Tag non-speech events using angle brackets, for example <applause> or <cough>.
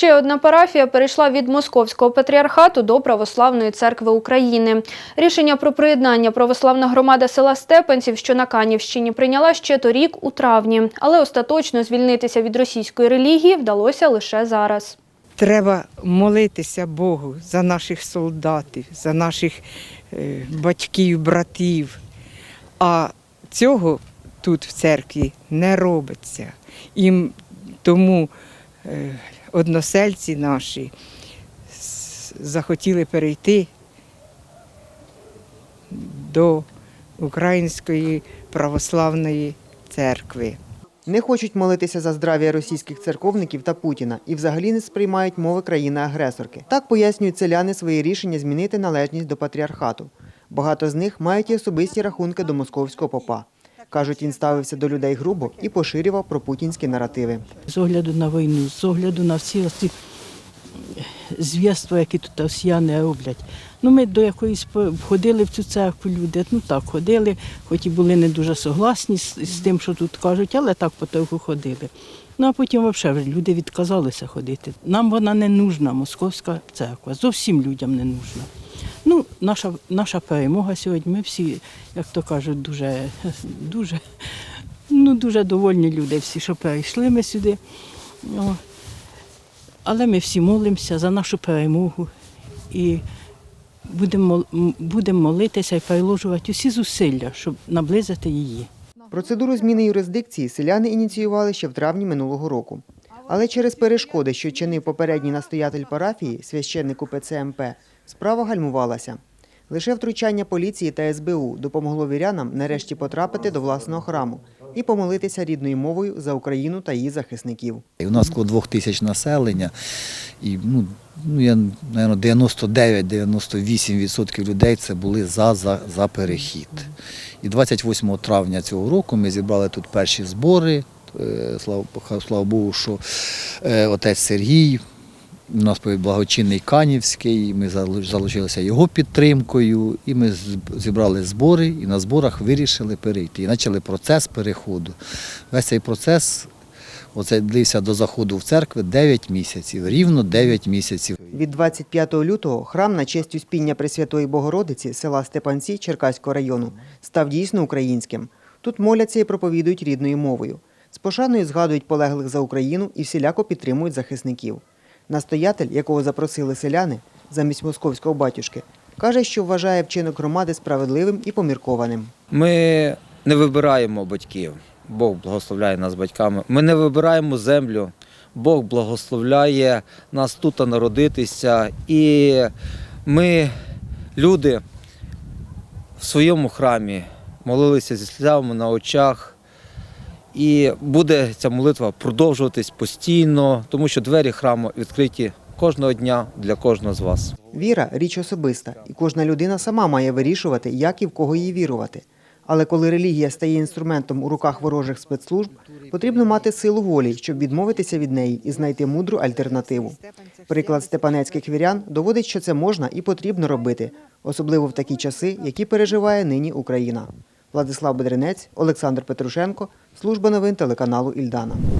Ще одна парафія перейшла від Московського патріархату до Православної церкви України. Рішення про приєднання православна громада села Степанців, що на Канівщині, прийняла ще торік у травні, але остаточно звільнитися від російської релігії вдалося лише зараз. Треба молитися Богу за наших солдатів, за наших е, батьків, братів. А цього тут в церкві не робиться. І тому е, односельці наші захотіли перейти до Української православної церкви. Не хочуть молитися за здрав'я російських церковників та Путіна і взагалі не сприймають мови країни-агресорки. Так пояснюють селяни своє рішення змінити належність до патріархату. Багато з них мають і особисті рахунки до московського попа. Кажуть, він ставився до людей грубо і поширював пропутінські наративи. з огляду на війну, з огляду на всі ці зв'язства, які тут росіяни роблять. Ну, ми до якоїсь по- ходили в цю церкву люди, ну так, ходили, хоч і були не дуже согласні з, з тим, що тут кажуть, але так потроху ходили. Ну а потім взагалі люди відказалися ходити. Нам вона не нужна, московська церква, зовсім людям не нужна. Ну, наша, наша перемога сьогодні. Ми всі, як то кажуть, дуже, <laughs> дуже, ну, дуже довольні люди, всі, що перейшли ми сюди. О. Але ми всі молимося за нашу перемогу і будемо будемо молитися і приложувати усі зусилля, щоб наблизити її. Процедуру зміни юрисдикції селяни ініціювали ще в травні минулого року. Але через перешкоди, що чинив попередній настоятель парафії, священник УПЦ МП, справа гальмувалася. Лише втручання поліції та СБУ допомогло вірянам нарешті потрапити до власного храму і помолитися рідною мовою за Україну та її захисників. У нас коло двох тисяч населення, і ну, ну я мабуть, 99-98% людей це були за, за, за перехід. І 28 травня цього року ми зібрали тут перші збори. Е, Слава, слава Богу, що е, отець Сергій, у нас благочинний Канівський, ми залучилися його підтримкою, і ми зібрали збори і на зборах вирішили перейти. І почали процес переходу. Весь цей процес Оце длився до заходу в церкви 9 місяців, рівно 9 місяців. Від 25 лютого храм на честь Успіння Пресвятої Богородиці села Степанці Черкаського району став дійсно українським. Тут моляться і проповідують рідною мовою. З пошаною згадують полеглих за Україну і всіляко підтримують захисників. Настоятель, якого запросили селяни замість московського батюшки, каже, що вважає вчинок громади справедливим і поміркованим. Ми не вибираємо батьків. Бог благословляє нас батьками. Ми не вибираємо землю. Бог благословляє нас тут народитися. І ми, люди, в своєму храмі молилися зі сльозами на очах. І буде ця молитва продовжуватись постійно, тому що двері храму відкриті кожного дня для кожного з вас. Віра річ особиста, і кожна людина сама має вирішувати, як і в кого їй вірувати. Але коли релігія стає інструментом у руках ворожих спецслужб, потрібно мати силу волі, щоб відмовитися від неї і знайти мудру альтернативу. Приклад степанецьких вірян доводить, що це можна і потрібно робити, особливо в такі часи, які переживає нині Україна. Владислав Бедренець, Олександр Петрушенко, служба новин телеканалу Ільдана.